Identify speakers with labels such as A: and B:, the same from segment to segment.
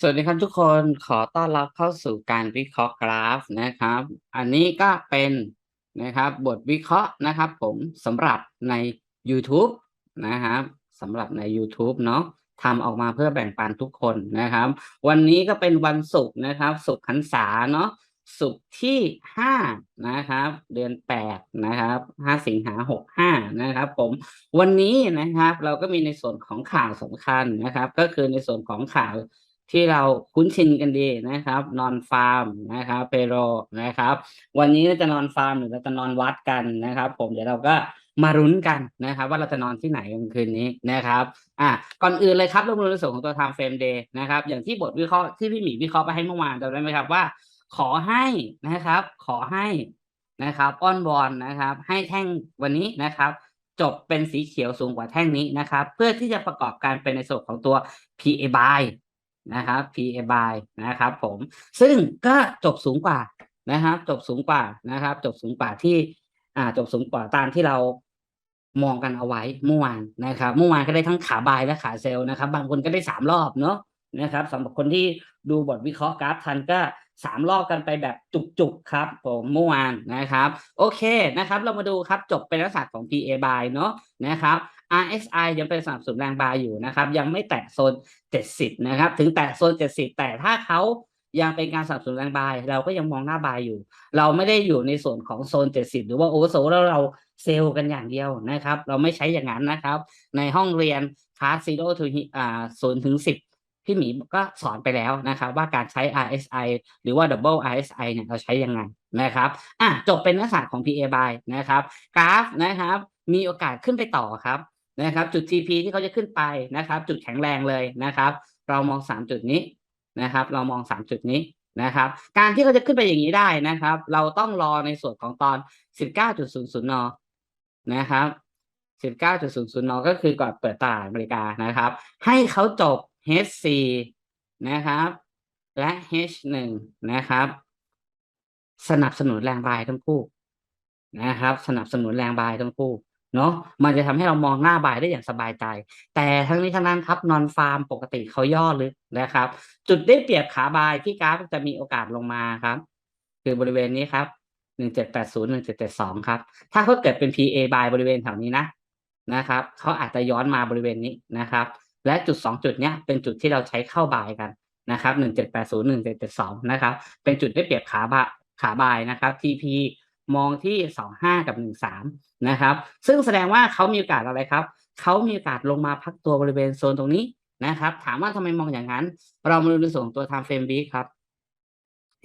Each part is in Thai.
A: สวัสดีครับทุกคนขอต้อนรับเข้าสู่การวิเคราะห์กราฟนะครับ อันนี้ก็เป็นนะครับบทวิเคราะห์นะครับ ผมสำหรับใน YouTube นะครับสำหรับใน YouTube เนาะทำออกมาเพื่อแบ่งปันทุกคนนะครับ วันนี้ก็เป็นวันศุกร์นะครับ ศุกร์หันษาเนาะศุกร์ที่ห้านะครับ เดือนแปดนะครับห้าสิงหาหกห้านะครับ ผมวันนี้นะครับ เราก็มีในส่วนของข่าวสำคัญนะครับ ก็คือในส่วนของข่าว ที่เราคุ้นชินกันดีนะครับนอนฟาร์มนะครับเปโรนะครับ วันนี้เราจะนอนฟาร์มหรือเราจะนอนวัดกันนะครับ ผมเดี๋ยวเราก็มารุ้นกันนะครับ ว่าเราจะนอนที่ไหนกลางคืนนี้นะครับอะก่อนอื่นเลยครับเริ่มในส่วนของตัว time frame day นะครับ อย่างที่บทวิเคราะห์ที่พี่หมีวิเคราะห์ไปให้เมื่อวานจำได้ไหมครับว่า ขอให้นะครับ ขอให้นะครับอ้อนวอนนะครับ ให้แท่งวันนี้นะครับจบเป็นสีเขียวสูงกว่าแท่งนี้นะครับ เพื่อที่จะประกอบการเป็นในส่วนของตัว PA buy นะครับ P A by นะครับ ผมซึ่งก็จบสูงกว่านะครับ จบสูงกว่านะครับ จบสูงกว่าที่อ่าจบสูงกว่าตามที่เรามองกันเอาไว้เมื่อวานนะครับ เมื่อวานก็ได้ทั้งขาบายและขาเซลล์นะครับ บางคนก็ได้สามรอบเนาะ นะครับสำหรับคนที่ดูบทวิเคราะห์กราฟทันก็สามรอบกันไปแบบจุกๆครับผมเมื่อวานนะครับ โอเคนะครับ เรามาดูครับจบเป็นลักษณะของ PA buy เนาะนะครับ RSI ยังเป็นสนับสนุนแรงบายอยู่นะครับ ยังไม่แตะโซน 70 นะครับ ถึงแตะโซน 70 แต่ถ้าเขายังเป็นการสนับสนุนแรงบาย เราก็ยังมองหน้าบายอยู่ เราไม่ได้อยู่ในส่วนของโซน 70 หรือว่าโอเวอร์โซแล้วเราเซลล์กันอย่างเดียวนะครับ เราไม่ใช้อย่างนั้นนะครับ ในห้องเรียนคลาสซีโร่ถึงอ่าศูนย์ถึงสิบ พี่หมีก็สอนไปแล้วนะครับว่าการใช้ RSI หรือว่า Double RSI เนี่ยเราใช้ยังไงนะครับอะจบเป็นลักษณะของ PA by นะครับกราฟนะครับมีโอกาสขึ้นไปต่อครับนะครับจุด TP ที่เขาจะขึ้นไปนะครับ จุดแข็งแรงเลยนะครับ เรามองสามจุดนี้นะครับ เรามองสามจุดนี้นะครับ การที่เขาจะขึ้นไปอย่างนี้ได้นะครับ เราต้องรอในส่วนของตอน 19.00นนะครับ 19.00นก็คือก่อนเปิดตลาดอเมริกานะครับ ให้เขาจบ H4 นะครับ และ H1 นะครับ สนับสนุนแรงบายทั้งคู่นะครับ สนับสนุนแรงบายทั้งคู่เนาะมันจะทำให้เรามองหน้าบายได้อย่างสบายใจ แต่ทั้งนี้ทั้งนั้นครับนอนฟาร์มปกติเขาย่อลึกนะครับ จุดได้เปรียบขาบายที่กราฟจะมีโอกาสลงมาครับ คือบริเวณนี้ครับหนึ่งเจ็ดแปดศูนย์หนึ่งเจ็ดเจ็ดสองครับ ถ้าเขาเกิดเป็น PA บายบริเวณแถวนี้นะนะครับเขาอาจจะย้อนมาบริเวณนี้นะครับ และจุดสองจุดเนี้ยเป็นจุดที่เราใช้เข้าบายกันนะครับหนึ่งเจ็ดแปดศูนย์หนึ่งเจ็ดเจ็ดสองนะครับ เป็นจุดได้เปรียบขาบาขาบายนะครับ TP มองที่สองห้ากับหนึ่งสามนะครับ ซึ่งแสดงว่าเขามีโอกาสอะไรครับ เขามีโอกาสลงมาพักตัวบริเวณโซนตรงนี้นะครับ ถามว่าทำไมมองอย่างนั้น เรามาดูในส่วนของตัว time frame week ครับ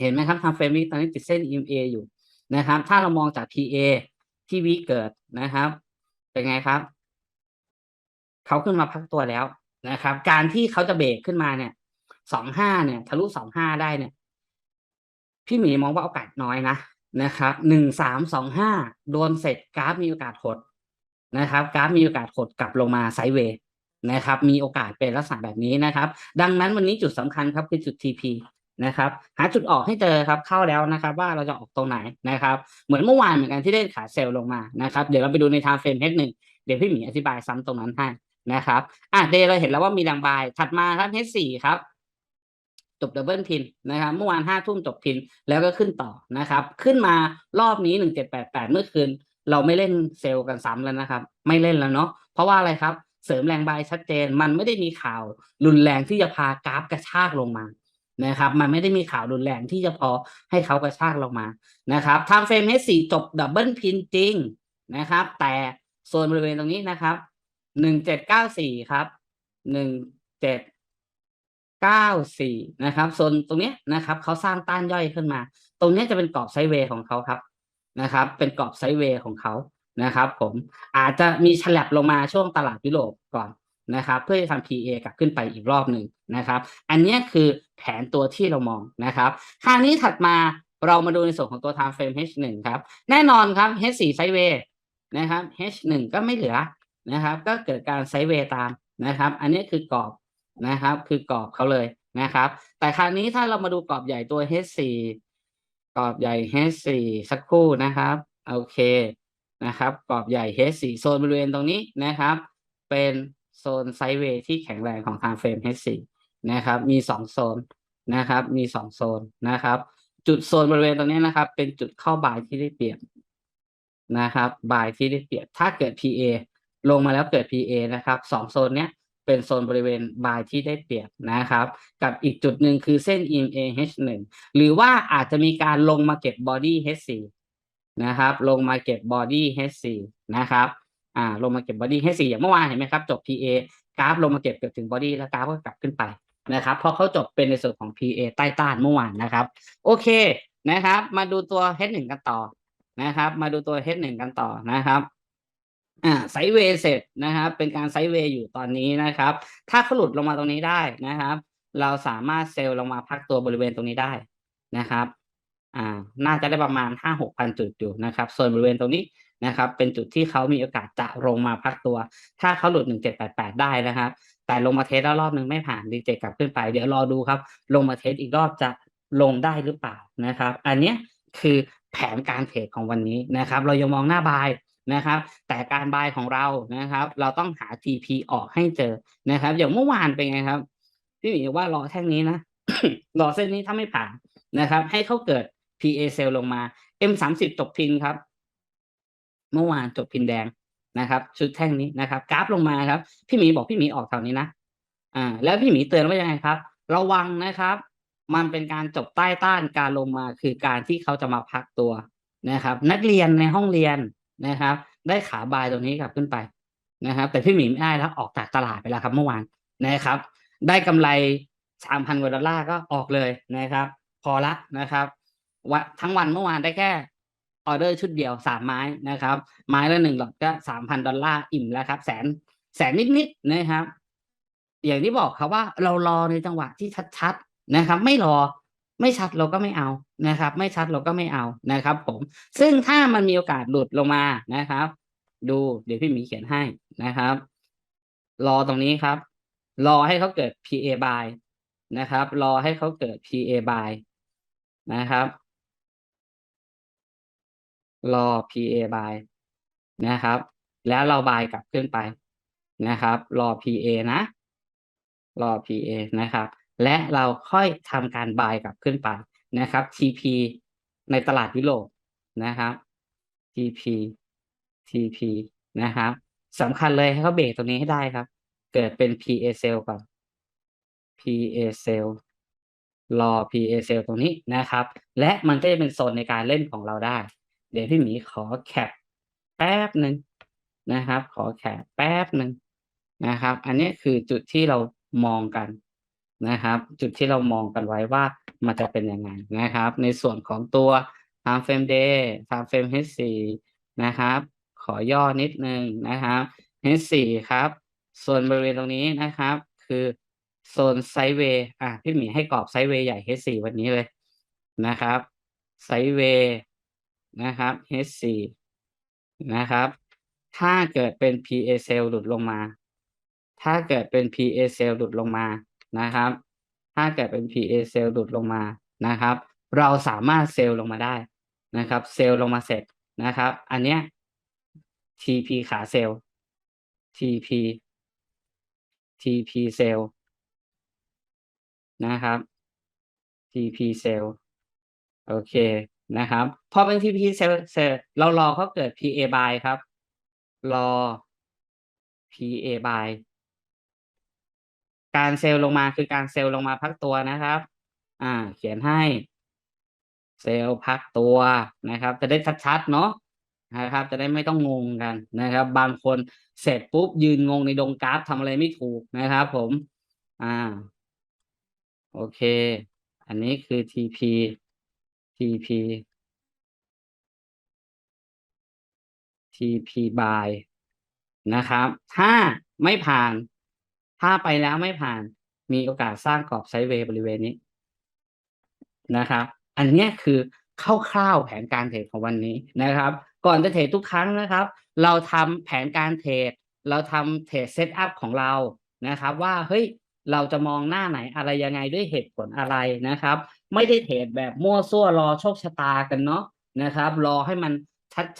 A: เห็นไหมครับ time frame week ตอนนี้ติดเส้น EMA อยู่นะครับ ถ้าเรามองจาก PA ที่วีเกิดนะครับ เป็นไงครับ เขาขึ้นมาพักตัวแล้ว นะครับ การที่เขาจะเบรกขึ้นมาเนี่ยสองห้าเนี่ย ทะลุสองห้าได้เนี่ย พี่หมีมองว่าโอกาสน้อยนะนะครับหนึ่งสามสองห้าโดนเสร็จกราฟมีโอกาสหดนะครับ กราฟมีโอกาสหดกลับลงมาไซด์เวย์นะครับ มีโอกาสเป็นลักษณะแบบนี้นะครับ ดังนั้นวันนี้จุดสำคัญครับคือจุด TP นะครับหาจุดออกให้เจอครับเข้าแล้วนะครับ ว่าเราจะออกตรงไหนนะครับ เหมือนเมื่อวานเหมือนกันที่ได้ขาเซลล์ลงมานะครับ เดี๋ยวเราไปดูใน time frame หนึ่งเดี๋ยวพี่หมีอธิบายซ้ำตรงนั้นให้ นะครับอะเดเราเห็นแล้วว่ามีแรงบายถัดมาครับ H4 ครับจบดับเบิลพินนะครับเมื่อวานห้าทุ่มจบพินแล้วก็ขึ้นต่อนะครับ ขึ้นมารอบนี้หนึ่งเจ็ดแปดแปดเมื่อคืน เราไม่เล่นเซลล์กันซ้ำแล้วนะครับ ไม่เล่นแล้วเนาะเพราะว่าอะไรครับ เสริมแรงบายชัดเจน มันไม่ได้มีข่าวรุนแรงที่จะพากราฟกระชากลงมานะครับ มันไม่ได้มีข่าวรุนแรงที่จะพอให้เขากระชากลงมานะครับทางเฟรม H4 จบดับเบิลพินจริงนะครับ แต่โซนบริเวณตรงนี้นะครับ หนึ่งเจ็ดเก้าสี่ครับหนึ่งเจ็ดเก้าสี่นะครับโซนตรงนี้นะครับเขาสร้างต้านย่อยขึ้นมา ตรงนี้จะเป็นกรอบไซด์เวย์ของเขาครับนะครับ เป็นกรอบไซด์เวย์ของเขานะครับ ผมอาจจะมีฉลับลงมาช่วงตลาดยุโรปก่อนนะครับ เพื่อจะทำ PA กลับขึ้นไปอีกรอบหนึ่งนะครับ อันนี้คือแผนตัวที่เรามองนะครับคราวนี้ถัดมาเรามาดูในส่วนของตัว time frame H1 ครับ แน่นอนครับ H4 ไซด์เวย์นะครับ H1 ก็ไม่เหลือ นะครับ ก็เกิดการไซด์เวย์ตามนะครับ อันนี้คือกรอบนะครับ คือกรอบเขาเลยนะครับ แต่คราวนี้ถ้าเรามาดูกรอบใหญ่ตัว H4 กรอบใหญ่ H4 สักครู่นะครับโอเคนะครับกรอบใหญ่ H4 โซนบริเวณตรงนี้นะครับ เป็นโซนไซด์เวย์ที่แข็งแรงของทางเฟรม H4 นะครับ มีสองโซนนะครับ มีสองโซนนะครับ จุดโซนบริเวณตรงนี้นะครับ เป็นจุดเข้าบายที่ได้เปรียบนะครับบายที่ได้เปรียบถ้าเกิด PA ลงมาแล้วเกิด PA นะครับสองโซนเนี้ยเป็นโซนบริเวณบายที่ได้เปรียบนะครับ กับอีกจุดหนึ่งคือเส้น EMA H1 หรือว่าอาจจะมีการลงมาเก็บ body H4 นะครับ ลงมาเก็บ body H4 นะครับอ่าลงมาเก็บ body H4 อย่างเมื่อวานเห็นไหมครับ จบ PA กราฟลงมาเก็บเกือบถึง body แล้วกราฟก็กลับขึ้นไปนะครับเพราะเขาจบเป็นในส่วนของ PA ใต้ต้านเมื่อวานนะครับ โอเคนะครับ มาดูตัว H1 กันต่อนะครับ มาดูตัว H1 กันต่อนะครับ อ่าไซด์เวย์เสร็จนะครับ เป็นการไซด์เวย์อยู่ตอนนี้นะครับ ถ้าเขาหลุดลงมาตรงนี้ได้นะครับ เราสามารถเซลล์ลงมาพักตัวบริเวณตรงนี้ได้นะครับ อ่า น่าจะได้ประมาณห้าหกพันจุดอยู่นะครับ ส่วนบริเวณตรงนี้นะครับ เป็นจุดที่เขามีโอกาสจะลงมาพักตัว ถ้าเขาหลุดหนึ่งเจ็ดแปดแปดได้นะครับ แต่ลงมาเทสแล้วรอบหนึ่งไม่ผ่านดีเจกลับขึ้นไป เดี๋ยวรอดูครับ ลงมาเทสอีกรอบจะลงได้หรือเปล่านะครับ อันเนี้ยคือแผนการเทรดของวันนี้นะครับ เรายังมองหน้าบาย นะครับ แต่การบายของเรานะครับ เราต้องหา TP ออกให้เจอนะครับอย่างเมื่อวานเป็นไงครับพี่หมีว่ารอแท่งนี้นะรอเส้นนี้ถ้าไม่ผ่านนะครับ ให้เขาเกิด PA เซลลงมา M สามสิบจบพินครับ เมื่อวานจบพินแดงนะครับ ชุดแท่งนี้นะครับ กราฟลงมาครับ พี่หมีบอกพี่หมีออกแถวนี้นะอ่า แล้วพี่หมีเตือนว่ายังไงครับ ระวังนะครับ มันเป็นการจบใต้ต้านการลงมาคือการที่เขาจะมาพักตัวนะครับ นักเรียนในห้องเรียน นะครับ ได้ขาบายตรงนี้กลับขึ้นไปนะครับ แต่พี่หมีไม่ได้แล้วออกจากตลาดไปแล้วครับเมื่อวานนะครับ ได้กำไรสามพันกว่าดอลลาร์ก็ออกเลยนะครับ พอละนะครับวันทั้งวันเมื่อวานได้แค่ออเดอร์ชุดเดียวสามไม้นะครับ ไม้ละหนึ่งหลอดก็สามพันดอลลาร์อิ่มแล้วครับแสนแสนนิดๆนะครับ อย่างที่บอกครับว่าเรารอในจังหวะที่ชัดๆนะครับ ไม่รอ ไม่ชัดเราก็ไม่เอานะครับ ไม่ชัดเราก็ไม่เอานะครับ ผม ซึ่งถ้ามันมีโอกาสหลุดลงมานะครับ ดูเดี๋ยวพี่หมีเขียนให้นะครับ รอตรงนี้ครับ รอให้เขาเกิด PA by นะครับ รอให้เขาเกิด PA by นะครับ รอ PA by นะครับ แล้วเราบายกลับขึ้นไปนะครับ รอ PA นะ รอ PA นะครับ และเราค่อยทำการบายกลับขึ้นไปนะครับ TP ในตลาดยุโรปนะครับ TP TP นะครับสำคัญเลยให้เขาเบรกตรงนี้ให้ได้ครับ เกิดเป็น PA cell ก่อน PA cell รอ PA cell ตรงนี้นะครับ และมันก็จะเป็นโซนในการเล่นของเราได้ เดี๋ยวพี่หมีขอแคปแป๊บหนึ่งนะครับ ขอแคปแป๊บหนึ่งนะครับ อันนี้คือจุดที่เรามองกัน นะครับ จุดที่เรามองกันไว้ว่ามันจะเป็นยังไงนะครับ ในส่วนของตัว time frame day time frame H4 นะครับ ขอย่อนิดนึงนะครับ H4 ครับส่วนบริเวณตรงนี้นะครับ คือโซนไซด์เวย์อะพี่หมีให้กรอบไซด์เวย์ใหญ่ H4 วันนี้เลยนะครับ ไซด์เวย์นะครับ H4 นะครับ ถ้าเกิดเป็น PA cell หลุดลงมา ถ้าเกิดเป็น PA cell หลุดลงมา นะครับ ถ้าเกิดเป็น PA cell หลุดลงมานะครับ เราสามารถเซลล์ลงมาได้นะครับ เซลล์ลงมาเสร็จนะครับ อันเนี้ย TP ขาเซลล์ TP TP เซลล์นะครับ TP เซลล์โอเคนะครับ พอเป็น TP เซลล์เสร็จเรารอเขาเกิด PA by ครับ รอ PA by การเซลล์ลงมาคือการเซลล์ลงมาพักตัวนะครับ อ่า เขียนให้ เซลล์พักตัวนะครับ จะได้ชัดๆเนาะนะครับ จะได้ไม่ต้องงงกันนะครับ บางคนเสร็จปุ๊บยืนงงในดงกราฟทำอะไรไม่ถูกนะครับ ผม อ่า โอเค อันนี้คือ TP TP TP by นะครับ ถ้าไม่ผ่าน ถ้าไปแล้วไม่ผ่านมีโอกาสสร้างกรอบไซด์เวย์บริเวณนี้นะครับ อันนี้คือคร่าวๆแผนการเทรดของวันนี้นะครับ ก่อนจะเทรดทุกครั้งนะครับ เราทำแผนการเทรดเราทำเทรดเซตอัพของเรานะครับ ว่าเฮ้ยเราจะมองหน้าไหนอะไรยังไงด้วยเหตุผลอะไรนะครับ ไม่ได้เทรดแบบมั่วซั่วรอโชคชะตากันเนาะนะครับ รอให้มัน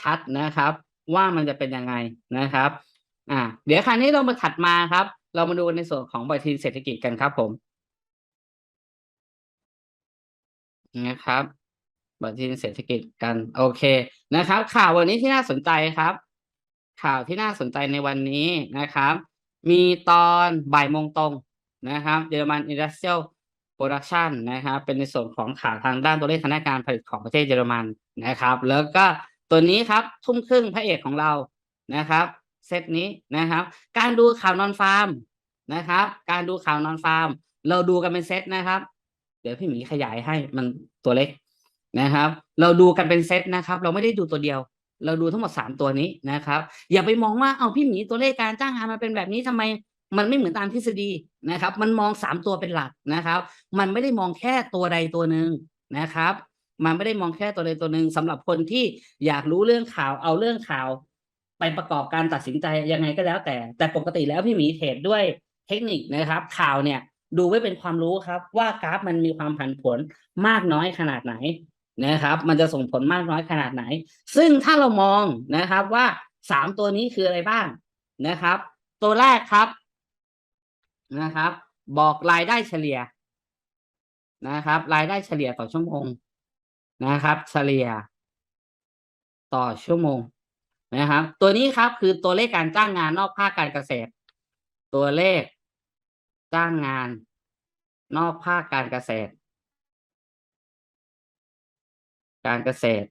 A: ชัดๆนะครับ ว่ามันจะเป็นยังไงนะครับ อ่า เดี๋ยวคราวนี้เรามาถัดมาครับ เรามาดูในส่วนของบฏิทินเศรษฐกิจกันครับผมนะครับบฏิทินเศรษฐกิจกัน โอเคนะครับ ข่าววันนี้ที่น่าสนใจครับ ข่าวที่น่าสนใจในวันนี้นะครับ มีตอนบ่ายโมงตรงนะครับเยอรมันอินดัสเซียลโปรดักชันนะครับ เป็นในส่วนของข่าวทางด้านตัวเลขทางการผลิตของประเทศเยอรมันนะครับ แล้วก็ตัวนี้ครับทุ่มครึ่งพระเอกของเรานะครับ เซตนี้นะครับ การดูข่าวนอนฟาร์มนะครับ การดูข่าวนอนฟาร์ม เราดูกันเป็นเซตนะครับ เดี๋ยวพี่หมีขยายให้มันตัวเล็กนะครับ เราดูกันเป็นเซตนะครับ เราไม่ได้ดูตัวเดียว เราดูทั้งหมดสามตัวนี้นะครับ อย่าไปมองว่าเอาพี่หมีตัวเลขการจ้างงานมันเป็นแบบนี้ทำไมมันไม่เหมือนตามทฤษฎีนะครับ มันมองสามตัวเป็นหลักนะครับ มันไม่ได้มองแค่ตัวใดตัวหนึ่งนะครับ มันไม่ได้มองแค่ตัวใดตัวหนึ่งสำหรับคนที่อยากรู้เรื่องข่าวเอาเรื่องข่าว ไปประกอบการตัดสินใจยังไงก็แล้วแต่ แต่ปกติแล้วพี่หมีเทรดด้วยเทคนิคนะครับ ข่าวเนี่ยดูไว้เป็นความรู้ครับ ว่ากราฟมันมีความผันผวนมากน้อยขนาดไหนนะครับ มันจะส่งผลมากน้อยขนาดไหน ซึ่งถ้าเรามองนะครับว่าสามตัวนี้คืออะไรบ้างนะครับ ตัวแรกครับนะครับ บอกรายได้เฉลี่ยนะครับ รายได้เฉลี่ยต่อชั่วโมงนะครับ เฉลี่ย ต่อชั่วโมง นะครับ ตัวนี้ครับคือตัวเลขการจ้างงานนอกภาคการเกษตร ตัวเลขจ้างงาน นอกภาคการเกษตร การเกษตร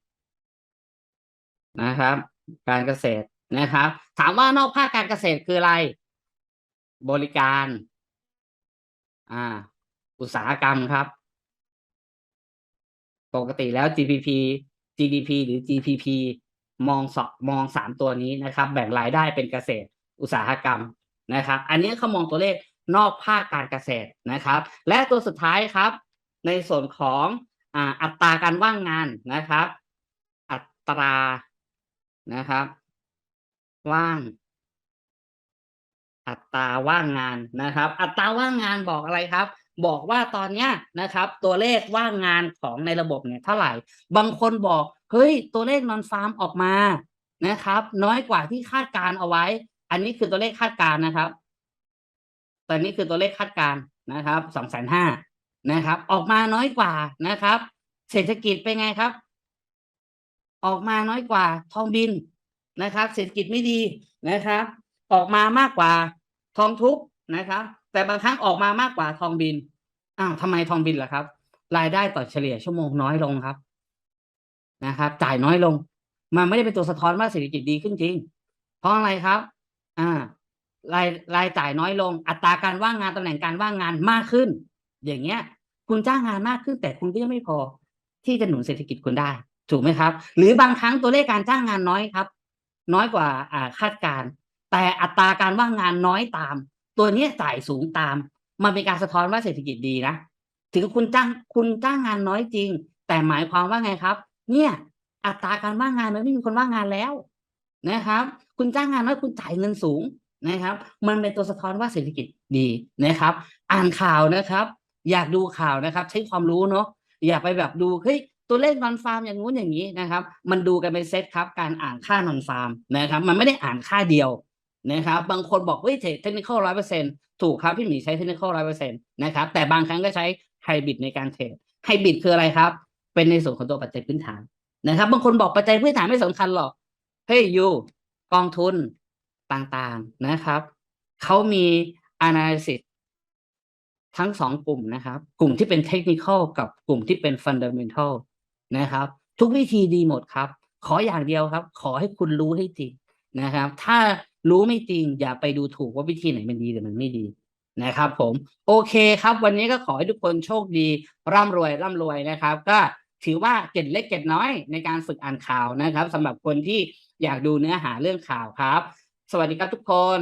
A: นะครับ การเกษตรนะครับ ถามว่านอกภาคการเกษตรคืออะไร บริการ อ่า อุตสาหกรรมครับ ปกติแล้ว GDP GDP หรือ GPP มองสองมองสามตัวนี้นะครับ แบ่งรายได้เป็นเกษตรอุตสาหกรรมนะครับ อันนี้เขามองตัวเลขนอกภาคการเกษตรนะครับ และตัวสุดท้ายครับ ในส่วนของอ,อัตราการว่างงานนะครับ อัตรานะครับ ว่าง อัตราว่างงานนะครับ อัตราว่างงานบอกอะไรครับ บอกว่าตอนเนี้ยนะครับ ตัวเลขว่างงานของในระบบเนี่ยเท่าไหร่ บางคนบอก เฮ้ยตัวเลขนอนฟาร์มออกมานะครับ น้อยกว่าที่คาดการเอาไว้ อันนี้คือตัวเลขคาดการนะครับแตอนนี้คือตัวเลขคาดการนะครับสองแสนห้านะครับ ออกมาน้อยกว่านะครับ เศรษฐกิจเป็นไงครับ ออกมาน้อยกว่าทองบินนะครับ เศรษฐกิจไม่ดีนะครับ ออกมามากกว่าทองทุกนะครับ แต่บางครั้งออกมามากกว่าทองบินอ้าวทำไมทองบินล่ะครับ รายได้ต่อเฉลี่ยชั่วโมงน้อยลงครับ นะครับ จ่ายน้อยลง มันไม่ได้เป็นตัวสะท้อนว่าเศรษฐกิจดีขึ้นจริง เพราะอะไรครับ อ่ารายรายจ่ายน้อยลง อัตราการว่างงานตำแหน่งการว่างงานมากขึ้น อย่างเงี้ย คุณจ้างงานมากขึ้น แต่คุณก็ยังไม่พอ ที่จะหนุนเศรษฐกิจคุณได้ ถูกไหมครับ หรือบางครั้งตัวเลขการจ้างงานน้อยครับ น้อยกว่าอ่าคาดการ แต่อัตราการว่างงานน้อยตาม ตัวเนี้ยจ่ายสูงตาม มันเป็นการสะท้อนว่าเศรษฐกิจดีนะถึงคุณจ้างคุณจ้างงานน้อยจริง แต่หมายความว่าไงครับ เนี่ย อัตราการว่างงานมันไม่มีคนว่างงานแล้วนะครับ คุณจ้างงานน้อยคุณจ่ายเงินสูงนะครับ มันเป็นตัวสะท้อนว่าเศรษฐกิจดีนะครับ อ่านข่าวนะครับ อยากดูข่าวนะครับ ใช้ความรู้เนาะอย่าไปแบบดูเฮ้ยตัวเลขนอนฟาร์มอย่างงู้นอย่างนี้นะครับ มันดูกันเป็นเซตครับ การอ่านค่านอนฟาร์มนะครับ มันไม่ได้อ่านค่าเดียวนะครับ บางคนบอกเฮ้ยเทรดเทคนิคร้อยเปอร์เซ็นถูกครับพี่หมีใช้เทคนิคร้อยเปอร์เซ็นต์นะครับ แต่บางครั้งก็ใช้ไฮบริดในการเทรดไฮบริดคืออะไรครับ เป็นในส่วนของตัวปัจจัยพื้นฐานนะครับ บางคนบอกปัจจัยพื้นฐานไม่สำคัญหรอกเฮ้ยยูกองทุนต่างๆนะครับเขามี analysis ทั้งสองกลุ่มนะครับ กลุ่มที่เป็นเทคนิคกับกลุ่มที่เป็น fundamental นะครับ ทุกวิธีดีหมดครับ ขออย่างเดียวครับ ขอให้คุณรู้ให้จริงนะครับ ถ้ารู้ไม่จริง อย่าไปดูถูกว่าวิธีไหนมันดีหรือมันไม่ดีนะครับ ผม โอเคครับ วันนี้ก็ขอให้ทุกคนโชคดี ร่ำรวยร่ำรวยนะครับ ก็ ถือว่าเก็ดเล็กเก็ดน้อยในการฝึกอ่านข่าวนะครับสำหรับคนที่อยากดูเนื้อหาเรื่องข่าวครับ สวัสดีครับทุกคน